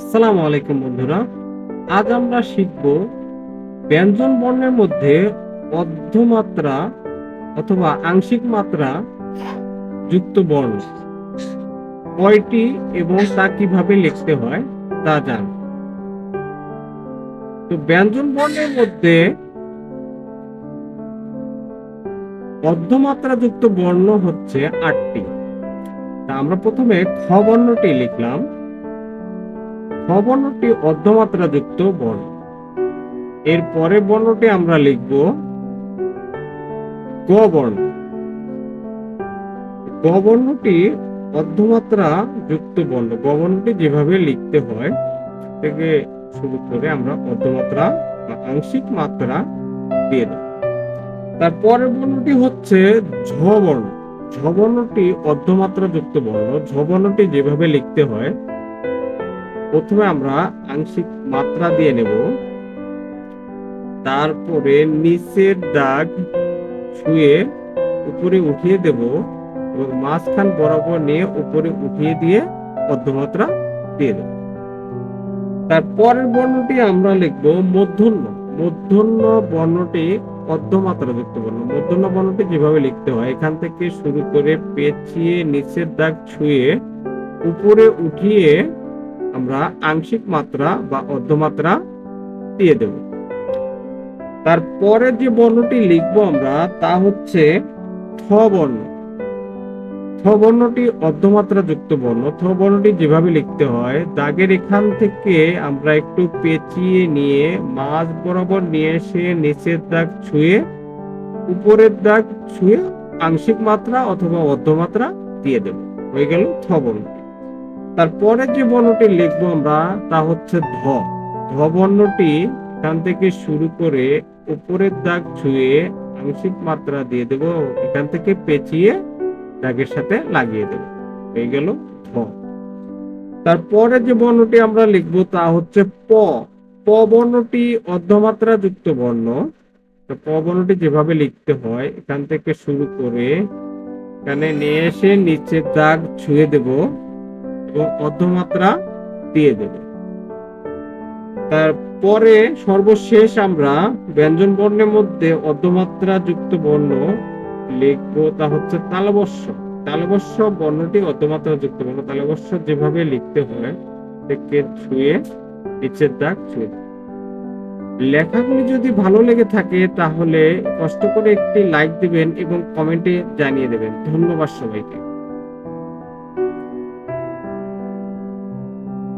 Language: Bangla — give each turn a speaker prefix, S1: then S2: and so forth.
S1: আসসালামু আলাইকুম বন্ধুরা। আজ আমরা শিখব ব্যঞ্জন বর্ণের মধ্যে অর্ধমাত্রা অথবা আংশিক মাত্রা যুক্ত বর্ণ। কয়টি এবং তা কীভাবে লিখতে হয় তা জান। তো ব্যঞ্জন বর্ণের মধ্যে অর্ধমাত্রা যুক্ত বর্ণ হচ্ছে আটটি। তা আমরা প্রথমে খ বর্ণটি লিখলাম। খ বর্ণটি অর্ধমাত্রা যুক্ত বর্ণ এর পরের বর্ণটি আমরা লিখব গ বর্ণ। গ বর্ণটি অর্ধমাত্রা যুক্ত বর্ণ। গ বর্ণটি যেভাবে লিখতে হয় থেকে শুরু করে আমরা অর্ধমাত্রা আংশিক মাত্রা দিয়ে দেব। তার পরের বর্ণটি হচ্ছে ঝ বর্ণ। ঝ বর্ণটি অর্ধমাত্রা যুক্ত বর্ণ। ঝ বর্ণটি যেভাবে লিখতে হয় প্রথমে আমরা আংশিক মাত্রা দিয়ে নেব। তারপরে নিচের দাগ ছুঁয়ে উপরে উঠিয়ে দেব এবং মাঝখান বরাবর নিয়ে উপরে উঠিয়ে দিয়ে অর্ধমাত্রা দিয়ে দেব। তারপরের বর্ণটি আমরা লিখব মূর্ধন্য মূর্ধন্য বর্ণটি অর্ধমাত্রা যুক্ত বর্ণ। মূর্ধন্য বর্ণটি যেভাবে লিখতে হয়? এখান থেকে শুরু করে পেঁচিয়ে, নিচের দাগ ছুঁয়ে উপরে উঠিয়ে আমরা আংশিক মাত্রা বা অর্ধমাত্রা দিয়ে দেব। তারপরে যে বর্ণটি লিখব আমরা, তা হচ্ছে থ বর্ণ। থ বর্ণটি অর্ধমাত্রা যুক্ত বর্ণ। থ বর্ণটি যেভাবে লিখতে হয়, দাগের এখান থেকে আমরা একটু পেঁচিয়ে নিয়ে মাঝ বরাবর নিয়ে এসে নিচের দাগ ছুঁয়ে, উপরের দাগ ছুঁয়ে আংশিক মাত্রা অথবা অর্ধমাত্রা দিয়ে দেব। হয়ে গেল থ বর্ণটি। তারপরে যে বর্ণটি লিখব আমরা, তা হচ্ছে ধ। ধ বর্ণটি এখান থেকে শুরু করে উপরের দাগ ছুঁয়ে আংশিক মাত্রা দিয়ে দেব। এখান থেকে পেঁচিয়ে দাগের সাথে লাগিয়ে দেব। হয়ে গেল ধ। তারপরে যে বর্ণটি আমরা লিখব, তা হচ্ছে প। প বর্ণটি অর্ধমাত্রা যুক্ত বর্ণ প বর্ণটি যেভাবে লিখতে হয়, এখান থেকে শুরু করে এখানে নিয়ে এসে নিচের দাগ ছুঁয়ে দেবো। এবং অর্ধমাত্রা দিয়ে দেব। তারপরে সর্বশেষ আমরা ব্যঞ্জন বর্ণের মধ্যে অর্ধমাত্রা যুক্ত বর্ণ লিখব, তা হচ্ছে তালবস্য তালবস্য বর্ণটি অর্ধমাত্রা যুক্ত বর্ণ। তালবস্য যেভাবে লিখতে হয়, থেকে ছুঁয়ে, নিচের দাগ ছুঁয়ে। লেখাগুলি যদি ভালো লেগে থাকে, তাহলে কষ্ট করে একটি লাইক দিবেন এবং কমেন্টে জানিয়ে দেবেন। ধন্যবাদ সবাইকে।